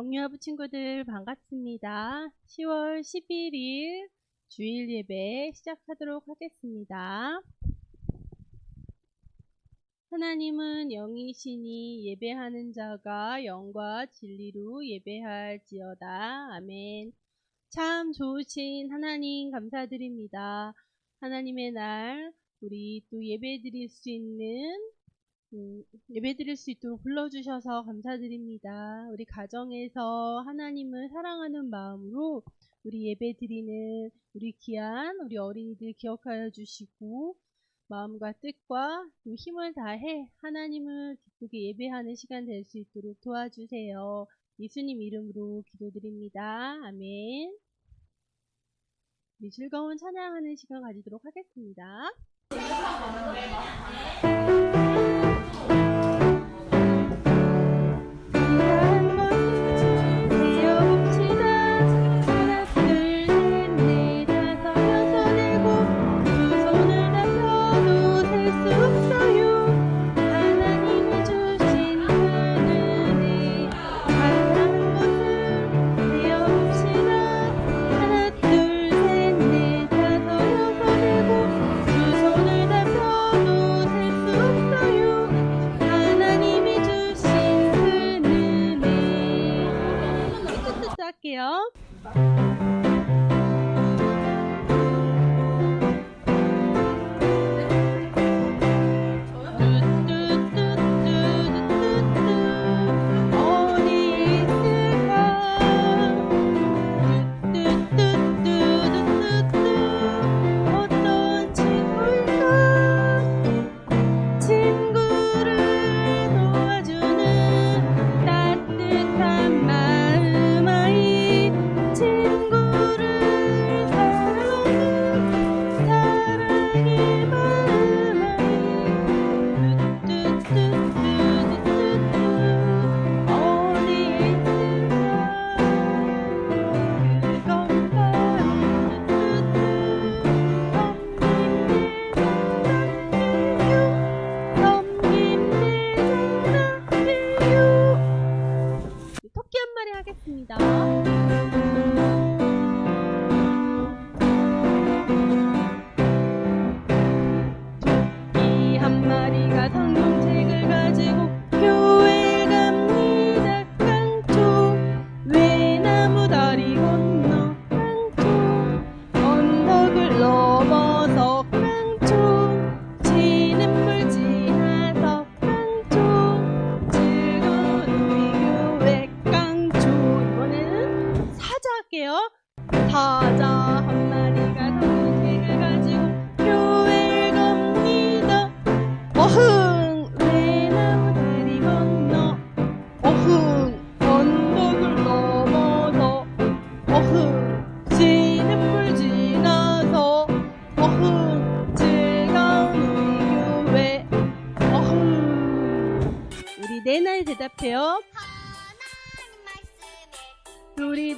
영유아부 친구들 반갑습니다. 10월 11일 주일 예배 시작하도록 하겠습니다. 하나님은 영이시니 예배하는 자가 영과 진리로 예배할지어다. 아멘. 참 좋으신 하나님 감사드립니다. 하나님의 날 우리 또 예배 드릴 수 있는 음, 예배 드릴 수 있도록 불러주셔서 감사드립니다. 우리 가정에서 하나님을 사랑하는 마음으로 우리 예배 드리는 우리 귀한 우리 어린이들 기억하여 주시고 마음과 뜻과 또 힘을 다해 하나님을 기쁘게 예배하는 시간 될 수 있도록 도와주세요. 예수님 이름으로 기도드립니다. 아멘. 우리 즐거운 찬양하는 시간 가지도록 하겠습니다.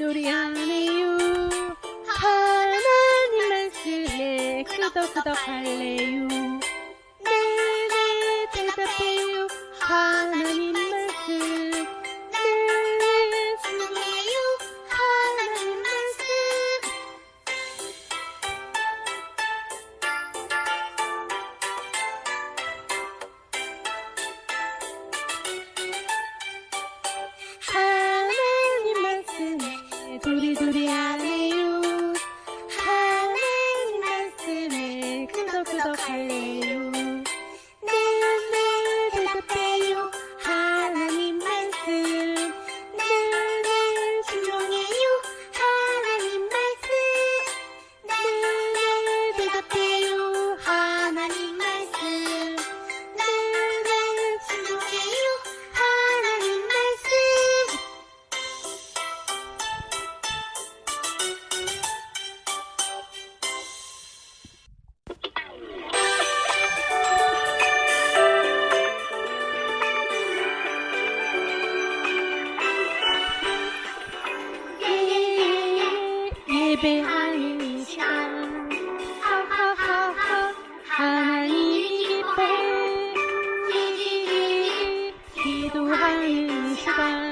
도리도리 하네요 하나님 말씀에 끄덕끄덕 할래요 기도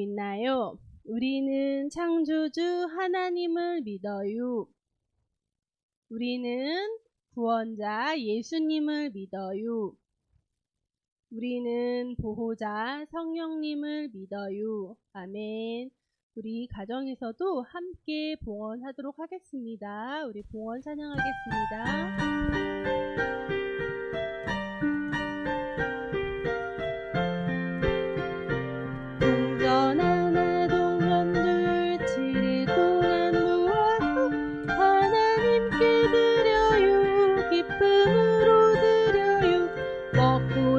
우리는 창조주 하나님을 믿어요. 우리는 구원자 예수님을 믿어요. 우리는 보호자 성령님을 믿어요. 아멘. 우리 가정에서도 함께 봉헌하도록 하겠습니다. 우리 봉헌 찬양하겠습니다.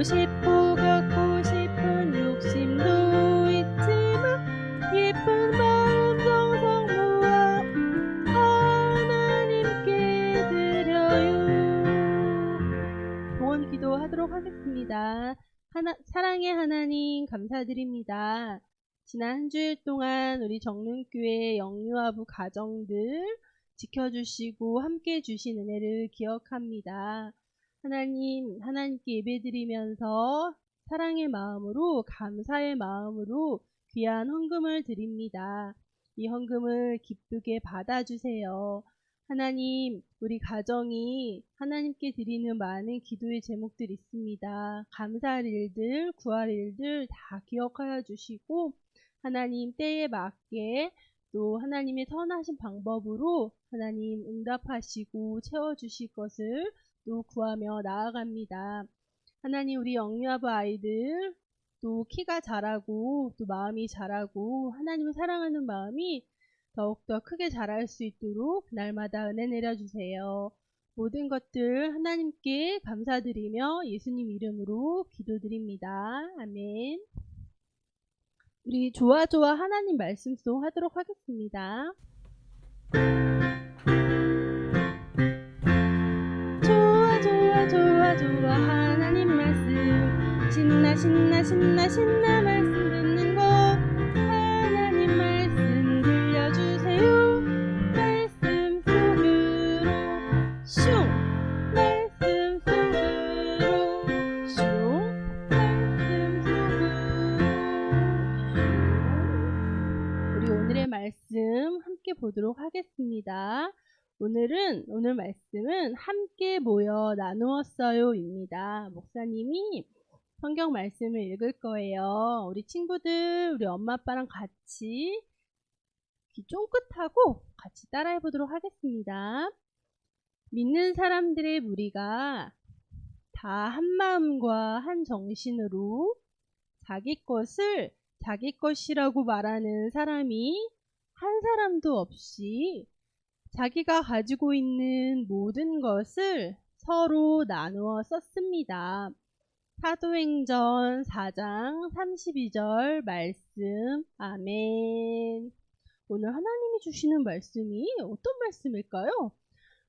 먹고 싶고 갖고 싶은 욕심도 있지만 예쁜 마음 정성 모아 하나님께 드려요 봉헌 기도하도록 하겠습니다. 하나, 사랑의 하나님 감사드립니다. 지난 한 주일 동안 우리 정릉교회 영유아부 가정들 지켜주시고 함께 해주신 은혜를 기억합니다. 하나님, 하나님께 예배드리면서 사랑의 마음으로 감사의 마음으로 귀한 헌금을 드립니다. 이 헌금을 기쁘게 받아주세요. 하나님, 우리 가정이 하나님께 드리는 많은 기도의 제목들 있습니다. 감사할 일들, 구할 일들 다 기억하여 주시고, 하나님 때에 맞게 또 하나님의 선하신 방법으로 하나님 응답하시고 채워주실 것을 또 구하며 나아갑니다. 하나님 우리 영유아부 아이들 또 키가 자라고 또 마음이 자라고 하나님을 사랑하는 마음이 더욱더 크게 자랄 수 있도록 날마다 은혜 내려주세요. 모든 것들 하나님께 감사드리며 예수님 이름으로 기도드립니다. 아멘. 우리 좋아 좋아 하나님 말씀 송 하도록 하겠습니다. 신나 신나 신나 신나 말씀 듣는 거 하나님 말씀 들려주세요. 말씀 속으로. 슝! 말씀 속으로. 슝! 말씀 속으로. 우리 오늘의 말씀 함께 보도록 하겠습니다. 오늘은 오늘 말씀은 함께 모여 나누었어요입니다. 목사님이 성경 말씀을 읽을 거예요. 우리 친구들, 우리 엄마 아빠랑 같이 귀 쫑긋하고 같이 따라해 보도록 하겠습니다. 믿는 사람들의 무리가 다 한 마음과 한 정신으로 자기 것을 자기 것이라고 말하는 사람이 한 사람도 없이 자기가 가지고 있는 모든 것을 서로 나누어 썼습니다. 사도행전 4장 32절 말씀. 아멘. 오늘 하나님이 주시는 말씀이 어떤 말씀일까요?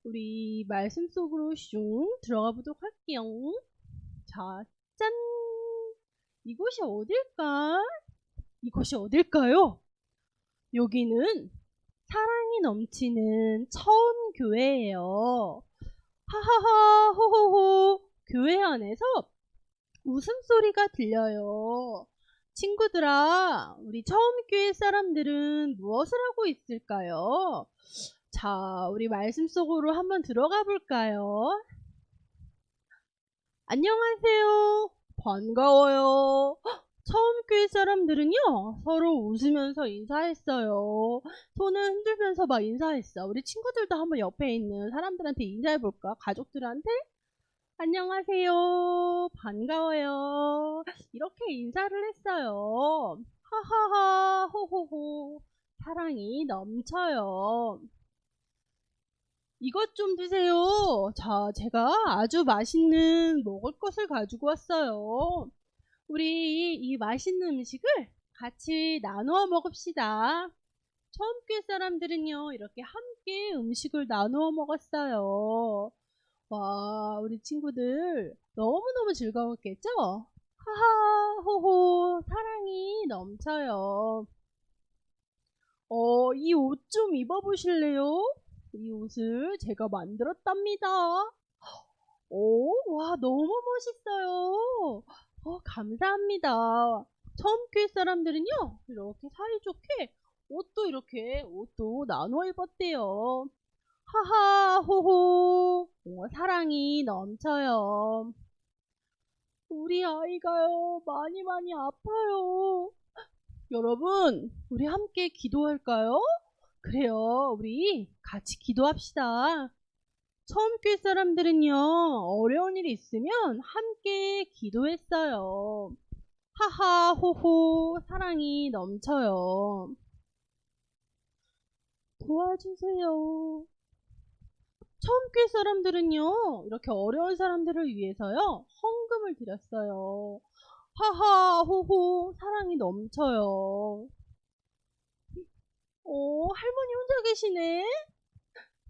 우리 말씀 속으로 슝 들어가 보도록 할게요. 자, 짠! 이곳이 어딜까? 이곳이 어딜까요? 여기는 사랑이 넘치는 처음 교회예요. 하하하 호호호 교회 안에서 웃음소리가 들려요. 친구들아, 우리 처음 교회 사람들은 무엇을 하고 있을까요? 자, 우리 말씀 속으로 한번 들어가 볼까요? 안녕하세요. 반가워요. 헉, 처음 교회 사람들은요, 서로 웃으면서 인사했어요. 손을 흔들면서 막 인사했어. 우리 친구들도 한번 옆에 있는 사람들한테 인사해볼까? 가족들한테? 안녕하세요. 반가워요. 이렇게 인사를 했어요. 하하하, 호호호. 사랑이 넘쳐요. 이것 좀 드세요. 자, 제가 아주 맛있는 먹을 것을 가지고 왔어요. 우리 이 맛있는 음식을 같이 나누어 먹읍시다. 처음 교회 사람들은요, 이렇게 함께 음식을 나누어 먹었어요. 와, 우리 친구들 너무너무 즐거웠겠죠? 하하, 호호, 사랑이 넘쳐요. 어, 이 옷 좀 입어보실래요? 이 옷을 제가 만들었답니다. 오, 와, 너무 멋있어요. 어, 감사합니다. 처음 교회 사람들은요, 이렇게 사이좋게 옷도 이렇게 옷도 나눠 입었대요. 하하, 호호, 어, 사랑이 넘쳐요. 우리 아이가요, 많이 많이 아파요. 여러분, 우리 함께 기도할까요? 그래요, 우리 같이 기도합시다. 처음 교회 사람들은요, 어려운 일이 있으면 함께 기도했어요. 하하, 호호, 사랑이 넘쳐요. 도와주세요. 처음 교회 사람들은요, 이렇게 어려운 사람들을 위해서요, 헌금을 드렸어요. 하하, 호호, 사랑이 넘쳐요. 어, 할머니 혼자 계시네?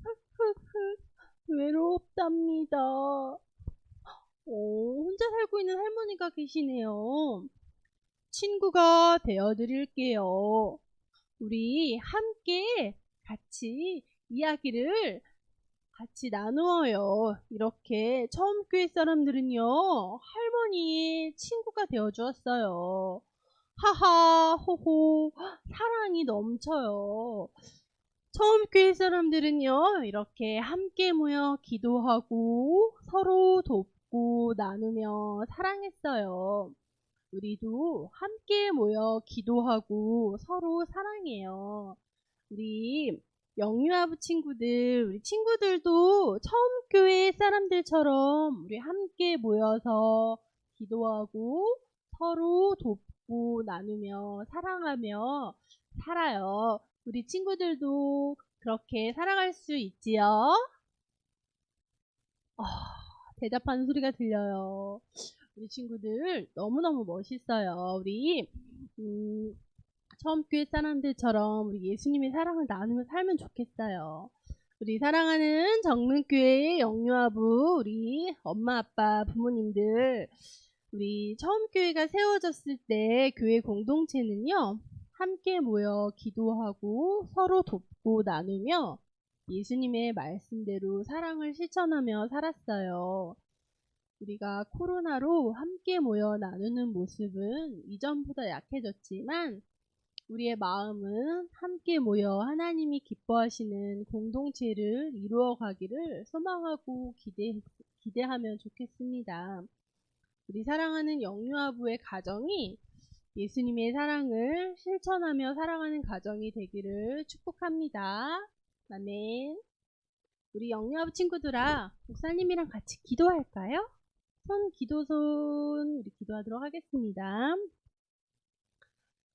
외롭답니다. 어, 혼자 살고 있는 할머니가 계시네요. 친구가 되어드릴게요. 우리 함께 같이 이야기를 같이 나누어요. 이렇게 처음 교회 사람들은요, 할머니의 친구가 되어 주었어요. 하하, 호호, 사랑이 넘쳐요. 처음 교회 사람들은요, 이렇게 함께 모여 기도하고 서로 돕고 나누며 사랑했어요. 우리도 함께 모여 기도하고 서로 사랑해요. 우리 영유아부 친구들, 우리 친구들도 처음 교회 사람들처럼 우리 함께 모여서 기도하고 서로 돕고 나누며 사랑하며 살아요. 우리 친구들도 그렇게 살아갈 수 있지요? 아, 대답하는 소리가 들려요. 우리 친구들 너무너무 멋있어요. 우리 음, 처음 교회 사람들처럼 우리 예수님의 사랑을 나누며 살면 좋겠어요. 우리 사랑하는 정릉교회의 영유아부, 우리 엄마, 아빠, 부모님들, 우리 처음 교회가 세워졌을 때 교회 공동체는요, 함께 모여 기도하고 서로 돕고 나누며 예수님의 말씀대로 사랑을 실천하며 살았어요. 우리가 코로나로 함께 모여 나누는 모습은 이전보다 약해졌지만 우리의 마음은 함께 모여 하나님이 기뻐하시는 공동체를 이루어 가기를 소망하고 기대, 기대하면 좋겠습니다. 우리 사랑하는 영유아부의 가정이 예수님의 사랑을 실천하며 살아가는 가정이 되기를 축복합니다. 아멘. 우리 영유아부 친구들아, 목사님이랑 같이 기도할까요? 손 기도손 우리 기도하도록 하겠습니다.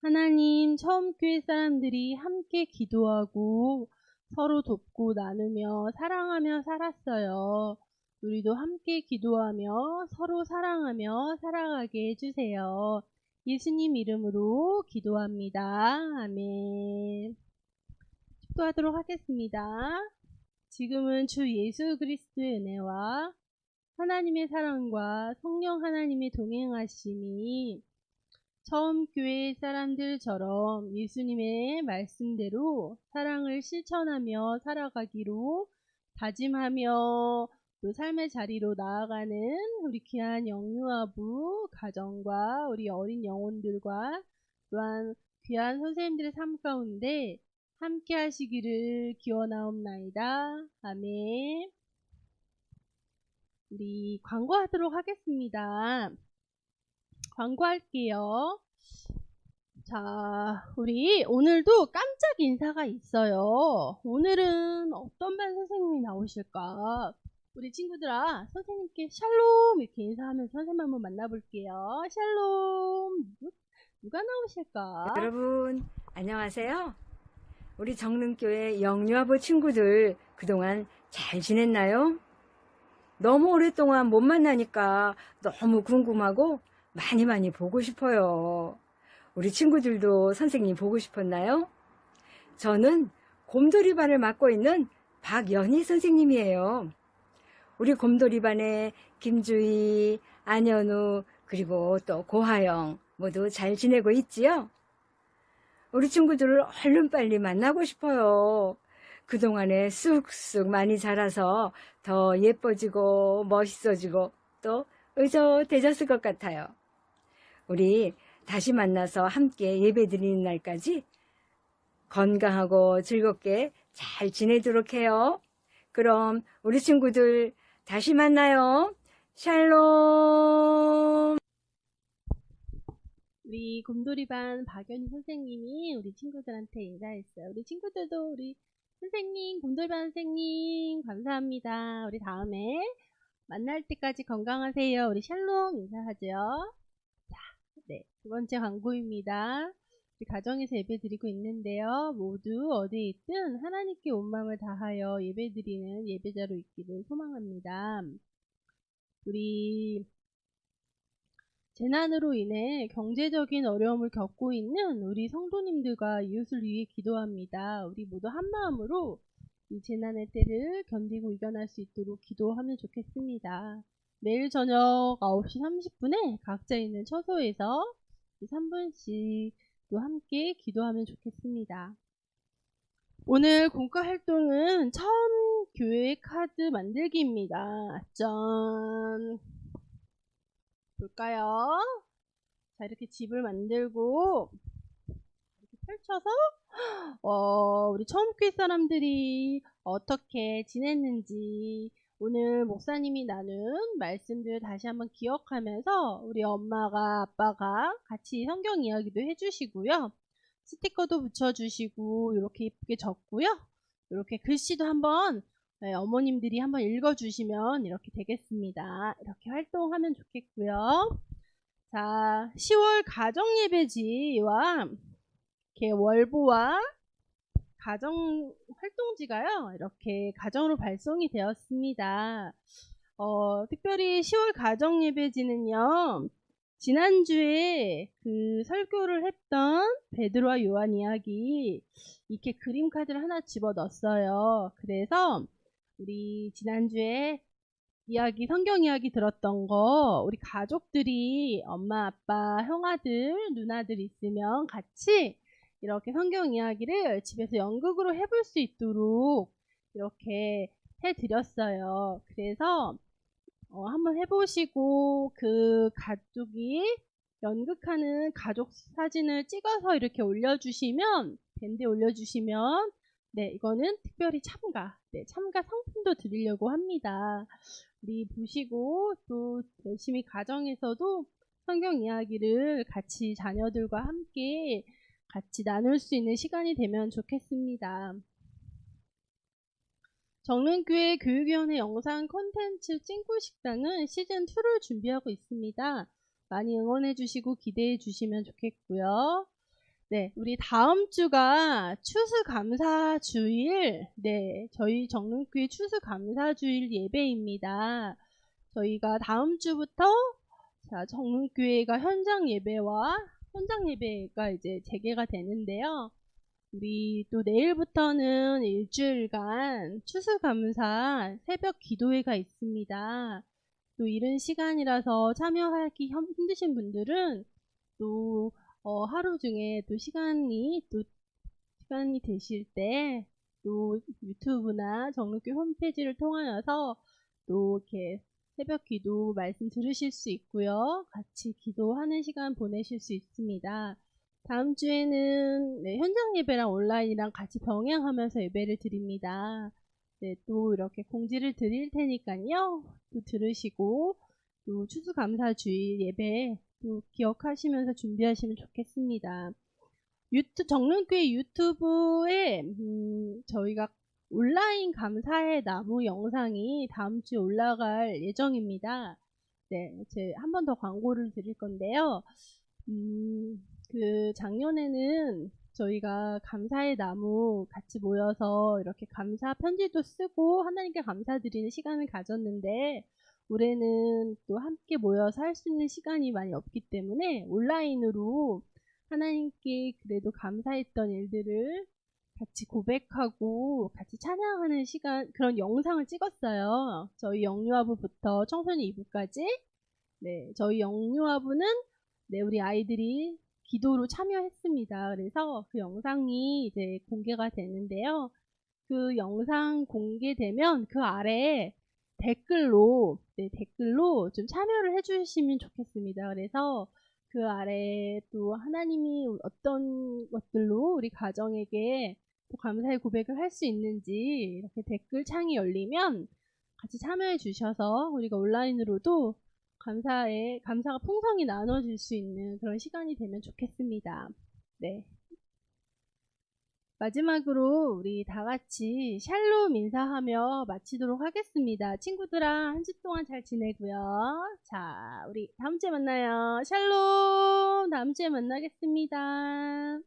하나님, 처음 교회 사람들이 함께 기도하고 서로 돕고 나누며 사랑하며 살았어요. 우리도 함께 기도하며 서로 사랑하며 살아가게 해주세요. 예수님 이름으로 기도합니다. 아멘. 축도하도록 하겠습니다. 지금은 주 예수 그리스도의 은혜와 하나님의 사랑과 성령 하나님의 동행하심이 처음 교회 사람들처럼 예수님의 말씀대로 사랑을 실천하며 살아가기로 다짐하며 또 삶의 자리로 나아가는 우리 귀한 영유아부 가정과 우리 어린 영혼들과 또한 귀한 선생님들의 삶 가운데 함께 하시기를 기원하옵나이다. 아멘. 우리 광고하도록 하겠습니다. 광고할게요. 자, 우리 오늘도 깜짝 인사가 있어요. 오늘은 어떤 반 선생님이 나오실까? 우리 친구들아, 선생님께 샬롬 이렇게 인사하면서 선생님 한번 만나볼게요. 샬롬. 누가 나오실까? 여러분, 안녕하세요. 우리 정릉교회 영유아부 친구들 그동안 잘 지냈나요? 너무 오랫동안 못 만나니까 너무 궁금하고 많이 많이 보고 싶어요. 우리 친구들도 선생님 보고 싶었나요? 저는 곰돌이반을 맡고 있는 박연희 선생님이에요. 우리 곰돌이반에 김주희, 안현우, 그리고 또 고하영 모두 잘 지내고 있지요? 우리 친구들을 얼른 빨리 만나고 싶어요. 그동안에 쑥쑥 많이 자라서 더 예뻐지고 멋있어지고 또 의젓해졌을 것 같아요. 우리 다시 만나서 함께 예배 드리는 날까지 건강하고 즐겁게 잘 지내도록 해요. 그럼 우리 친구들 다시 만나요. 샬롬. 우리 곰돌이반 박연희 선생님이 우리 친구들한테 인사했어요. 우리 친구들도 우리 선생님, 곰돌이반 선생님, 감사합니다. 우리 다음에 만날 때까지 건강하세요. 우리 샬롬 인사하죠. 자, 네. 두 번째 광고입니다. 가정에서 예배 드리고 있는데요. 모두 어디에 있든 하나님께 온 마음을 다하여 예배 드리는 예배자로 있기를 소망합니다. 우리 재난으로 인해 경제적인 어려움을 겪고 있는 우리 성도님들과 이웃을 위해 기도합니다. 우리 모두 한 마음으로 이 재난의 때를 견디고 이겨낼 수 있도록 기도하면 좋겠습니다. 매일 저녁 9시 30분에 각자 있는 처소에서 3분씩 또 함께 기도하면 좋겠습니다. 오늘 공과 활동은 처음 교회 카드 만들기입니다. 짠! 볼까요? 자, 이렇게 집을 만들고, 펼쳐서, 어, 우리 처음 교회 사람들이 어떻게 지냈는지, 오늘 목사님이 나눈 말씀들 다시 한번 기억하면서, 우리 엄마가, 아빠가 같이 성경 이야기도 해주시고요. 스티커도 붙여주시고, 이렇게 예쁘게 적고요. 이렇게 글씨도 한번 네, 어머님들이 한번 읽어주시면 이렇게 되겠습니다. 이렇게 활동하면 좋겠고요. 자, 10월 가정예배지와 이렇게 월보와 가정 활동지가요. 이렇게 가정으로 발송이 되었습니다. 어, 특별히 10월 가정 예배지는요. 지난주에 그 설교를 했던 베드로와 요한 이야기 이렇게 그림 카드를 하나 집어 넣었어요. 그래서 우리 지난주에 이야기, 성경 이야기 들었던 거, 우리 가족들이 엄마, 아빠, 형아들, 누나들 있으면 같이 이렇게 성경 이야기를 집에서 연극으로 해볼 수 있도록 이렇게 해드렸어요. 그래서 어, 한번 해보시고 그 가족이 연극하는 가족 사진을 찍어서 이렇게 올려주시면 밴드에 올려주시면 네 이거는 특별히 참가 네 참가 상품도 드리려고 합니다. 우리 보시고 또 열심히 가정에서도 성경 이야기를 같이 자녀들과 함께 같이 나눌 수 있는 시간이 되면 좋겠습니다. 정릉교회 교육위원회 영상 콘텐츠 찐꿀 식당은 시즌2를 준비하고 있습니다. 많이 응원해 주시고 기대해 주시면 좋겠고요. 네, 우리 다음 주가 추수감사 주일, 네, 저희 정릉교회 추수감사 주일 예배입니다. 저희가 다음 주부터 자, 정릉교회가 현장 예배와 현장 예배가 이제 재개가 되는데요. 우리 또 내일부터는 일주일간 추수감사 새벽 기도회가 있습니다. 또 이른 시간이라서 참여하기 힘드신 분들은 또 어, 하루 중에 또 시간이 또 시간이 되실 때 또 유튜브나 정육교 홈페이지를 통하여서 또 이렇게 새벽 기도 말씀 들으실 수 있고요. 같이 기도하는 시간 보내실 수 있습니다. 다음 주에는 네, 현장 예배랑 온라인이랑 같이 병행하면서 예배를 드립니다. 네, 또 이렇게 공지를 드릴 테니까요. 또 들으시고 또 추수감사 주일 예배 또 기억하시면서 준비하시면 좋겠습니다. 유튜 정릉교회 유튜브에 음, 저희가 온라인 감사의 나무 영상이 다음 주에 올라갈 예정입니다. 네, 제 한 번 더 광고를 드릴 건데요. 음, 그 작년에는 저희가 감사의 나무 같이 모여서 이렇게 감사 편지도 쓰고 하나님께 감사드리는 시간을 가졌는데 올해는 또 함께 모여서 할 수 있는 시간이 많이 없기 때문에 온라인으로 하나님께 그래도 감사했던 일들을 같이 고백하고 같이 찬양하는 시간 그런 영상을 찍었어요. 저희 영유아부부터 청소년 2부까지 네, 저희 영유아부는 네, 우리 아이들이 기도로 참여했습니다. 그래서 그 영상이 이제 공개가 되는데요. 그 영상 공개되면 그 아래에 댓글로 네, 댓글로 좀 참여를 해주시면 좋겠습니다. 그래서 그 아래 또 하나님이 어떤 것들로 우리 가정에게 또 감사의 고백을 할 수 있는지 이렇게 댓글 창이 열리면 같이 참여해 주셔서 우리가 온라인으로도 감사의 감사가 풍성히 나눠질 수 있는 그런 시간이 되면 좋겠습니다. 네. 마지막으로 우리 다 같이 샬롬 인사하며 마치도록 하겠습니다. 친구들아 한 주 동안 잘 지내고요. 자, 우리 다음 주에 만나요. 샬롬 다음 주에 만나겠습니다.